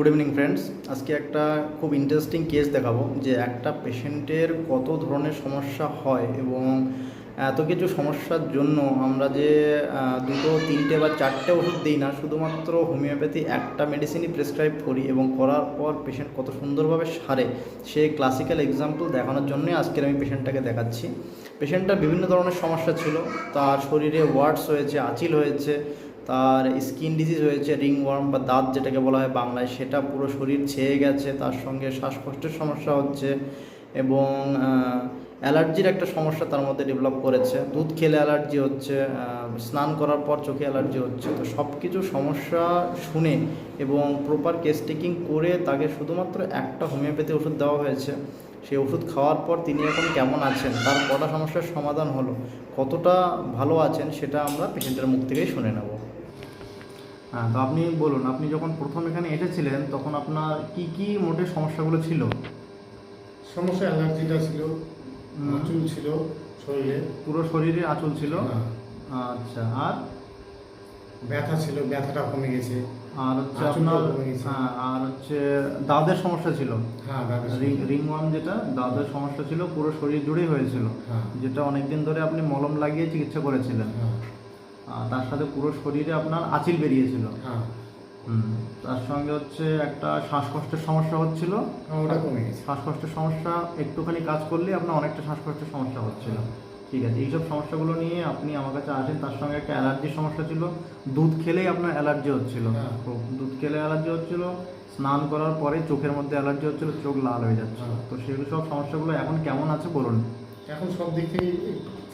Good evening friends আজকে একটা খুব ইন্টারেস্টিং কেস দেখাবো যে একটা পেশেন্টের কত ধরনের সমস্যা হয় এবং এত কিছু সমস্যার জন্য আমরা যে দুটো, তিনটে বা চারটে ওষুধ দিই না, শুধুমাত্র হোমিওপ্যাথি একটা মেডিসিনই প্রেসক্রাইব করি এবং করার পর পেশেন্ট কত সুন্দরভাবে সারে, সেই ক্লাসিক্যাল এক্সাম্পল দেখানোর জন্যই আজকের আমি পেশেন্টটাকে দেখাচ্ছি। পেশেন্টটার বিভিন্ন ধরনের সমস্যা ছিল, তার শরীরে ওয়ার্ডস হয়েছে, আঁচিল হয়েছে তার স্কিন ডিজিজ হয়েছে রিং ওয়ার্ম বা দাঁত যেটাকে বলা হয় বাংলায়, সেটা পুরো শরীর ছেয়ে গেছে, তার সঙ্গে শ্বাসকষ্টের সমস্যা হচ্ছে এবং অ্যালার্জির একটা সমস্যা তার মধ্যে ডেভেলপ করেছে। দুধ খেলে অ্যালার্জি হচ্ছে স্নান করার পর চোখে অ্যালার্জি হচ্ছে। তো সব কিছু সমস্যা শুনে এবং প্রপার কেস টেকিং করে তাকে শুধুমাত্র একটা হোমিওপ্যাথি ওষুধ দেওয়া হয়েছে। সেই ওষুধ খাওয়ার পর তিনি এখন কেমন আছেন? তার কটা সমস্যার সমাধান হলো। কতটা ভালো আছেন সেটা আমরা পেশেন্টের মুখ থেকেই শুনে নেব। হ্যাঁ তো আপনি বলুন আপনি যখন প্রথম এখানে এসেছিলেন তখন আপনার কি কি মোটে সমস্যাগুলো ছিল? সমস্যা অ্যালার্জিটা ছিল হুম। চুল ছিল শরীরে। পুরো শরীরে আঁচল ছিল? হ্যাঁ। আচ্ছা আর? ব্যথা ছিল ব্যথাটা কমে গেছে। আর হচ্ছে আপনার হ্যাঁ আর হচ্ছে দাঁতের সমস্যা ছিল? হ্যাঁ রিং রিং ওয়ার্ম যেটা দাঁতের সমস্যা ছিল পুরো শরীর জুড়েই হয়েছিল। হ্যাঁ। যেটা অনেকদিন ধরে আপনি মলম লাগিয়ে চিকিৎসা করেছিলেন। হ্যাঁ। তার সাথে পুরো শরীরে আপনার আঁচিল বেরিয়েছিল। হ্যাঁ। তার সঙ্গে হচ্ছে একটা শ্বাসকষ্টের সমস্যা হচ্ছিল। হ্যাঁ, ওটা কমে গেছে। শ্বাসকষ্টের সমস্যা একটুখানি কাজ করলে আপনার অনেকটা শ্বাসকষ্টের সমস্যা হচ্ছিল। ঠিক আছে এইসব সমস্যাগুলো নিয়ে আপনি আমার কাছে আসেন। তার সঙ্গে একটা অ্যালার্জির সমস্যা ছিল। দুধ খেলেই আপনার অ্যালার্জি হচ্ছিল। হ্যাঁ। দুধ খেলে অ্যালার্জি হচ্ছিল স্নান করার পরে চোখের মধ্যে অ্যালার্জি হচ্ছিল চোখ লাল হয়ে যাচ্ছে। হ্যাঁ। তো সেগুলো সব সমস্যাগুলো এখন কেমন আছে বলুন? এখন সব দিক থেকে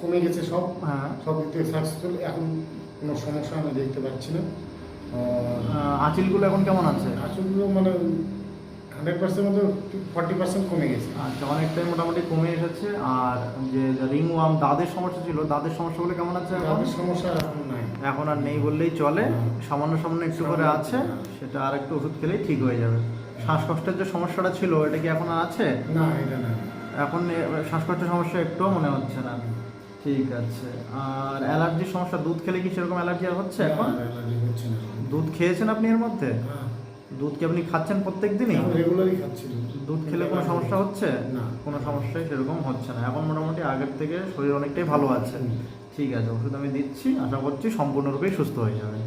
কমে গেছে সব হ্যাঁ। সব দিক থেকে সাকসেসফুল এখন কোনো সমস্যা আমি দেখতে পাচ্ছি না। আঁচিলগুলো এখন কেমন আছে? আসলগুলো মানে হান্ড্রেড পার্সেন্ট মতো ফর্টি পার্সেন্ট কমে গেছে। আচ্ছা অনেকটাই মোটামুটি কমে এসেছে। আর যে রিং ওয়ার্ম দাঁতের সমস্যা ছিল দাঁতের সমস্যাগুলো কেমন আছে এখন? তাদের সমস্যা এখন নাই। এখন আর নেই বললেই চলে। হ্যাঁ। সামান্য সামান্য একটু করে আছে সেটা আর একটু ওষুধ খেলেই ঠিক হয়ে যাবে। শ্বাসকষ্টের যে সমস্যাটা ছিল এটা কি এখন আর আছে? না এটা না এখন শ্বাসকষ্টের সমস্যা একটুও মনে হচ্ছে না। ঠিক আছে। আর অ্যালার্জির সমস্যা দুধ খেলে কি সেরকম অ্যালার্জি আর হচ্ছে এখন? দুধ খেয়েছেন আপনি এর মধ্যে? হ্যাঁ। দুধ কি আপনি খাচ্ছেন প্রত্যেক দিনই? রেগুলারই খাচ্ছি দুধ। খেলে কোনো সমস্যা হচ্ছে? না। কোনো সমস্যাই সেরকম হচ্ছে না। এখন মোটামুটি আগের থেকে শরীর অনেকটাই ভালো আছে। ঠিক আছে ওষুধ আমি দিচ্ছি। আশা করছি সম্পূর্ণরূপেই সুস্থ হয়ে যাবে।